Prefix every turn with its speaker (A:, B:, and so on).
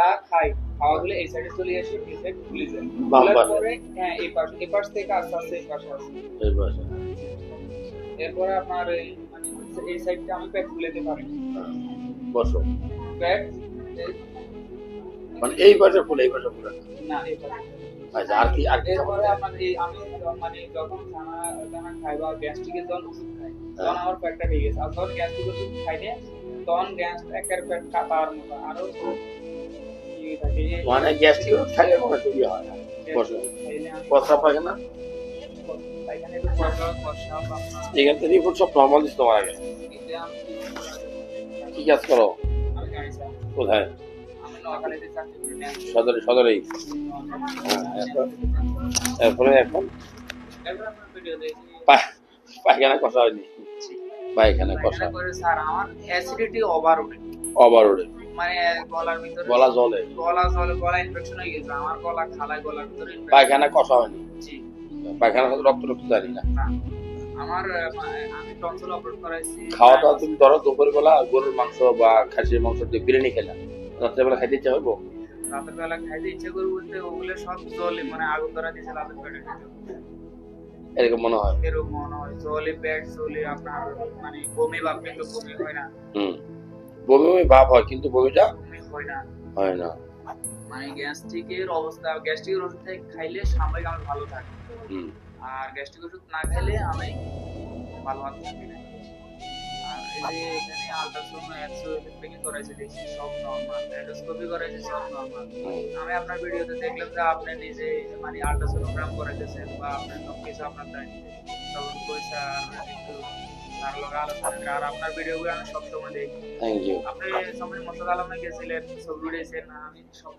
A: যা খাই খাওয়াগুলো এই সাইডে চলে আসে এই সাইড খুলে যায় হ্যাঁ এই পাশ এই পাশ থেকে আস্তে আস্তে এই পাশে আসে।
B: এই পাশে।
A: এরপরে আপনার মানে এই সাইডটা আমি প্যাক খুলে দিতে পারি।
B: হ্যাঁ। বসো।
A: প্যাক
B: মানে এই পাশে ফুলে এই পাশে ফুলে না।
A: এই পাশে
B: আচ্ছা আর কি আর
A: এরপরে আপনার এই আমি মানে যখন খানা খাই বা গ্যাস্ট্রিকের যখন ওষুধ খাই তখন আমার পেটটা ভেঙে গেছে। আর যখন গ্যাস্ট্রিক ওষুধ খাই না তখন গ্যাস একের পেট কাটার মতো। আরও
B: মানে গ্যাস্ট্রিক খাইলে কোনো চুরি হয় না। কথা না। এখান থেকে রিপোর্ট সব নর্মাল দিচ্ছে তোমার আগে। কি কাজ করো? কোথায়? সদরে সদরেই। হ্যাঁ, এরপরে এখন পায়খানা কষা হয়নি। পায়খানা কষা।
A: ওভার ওঠে
B: ওভার ওড়ে
A: মানে গলার ভিতরে
B: গলা জলে?
A: গলা জলে গলা ইনফেকশন হয়ে গেছে। আমার গলা খালায় গলার ভিতরে
B: পায়খানা কষা হয়নি?
A: জি।
B: পায়খানা রক্ত রক্ত জানি না?
A: আমার আমি টনসিল অপারেট করাইছি।
B: খাওয়া দাওয়া তুমি ধরো দুপুর বেলা গরুর মাংস বা খাসির মাংস দিয়ে বিরিয়ানি খেলা। রাত্রে বেলা খাইতে ইচ্ছা হইব
A: রাতের বেলা খাইতে ইচ্ছে করে বলতে ওগুলো সব জলে মানে আগুন ধরা দিয়েছে রাতের পেটে
B: এরকম মনে হয়?
A: এরকম মনে হয়। জলে পেট চলে আপনার মানে বমি ভাব কিন্তু বমি হয় না।
B: হুম। বমি বমি ভাব হয় কিন্তু বমিটা
A: হয় না। মানে গ্যাস্ট্রিকের অবস্থা গ্যাস্ট্রিকের ওষুধ খাইলে সাময়িক আমি ভালো থাকি। আর গ্যাস্ট্রিক ওষুধ না খেলে আমি ভালো আর থাকি না। আর এই যে এখানে আলট্রাসাউন্ড এক্সরে করাইছে দেখছি সব নর্মাল এন্ডোস্কোপি করাইছে সব নর্মাল আমি আপনার ভিডিওতে দেখলাম যে আপনি নিজে মানে আলট্রাসোনোগ্রাম করাইতেছেন বা আপনার সব কিছু আপনার দায়িত্ব তখন পয়সা আর একটু আপনার আর আপনার ভিডিওগুলো আমি সবসময় দেখি। আপনি সময় মোসাদ আলমে গেছিলেন সব ভিডিও আমি সব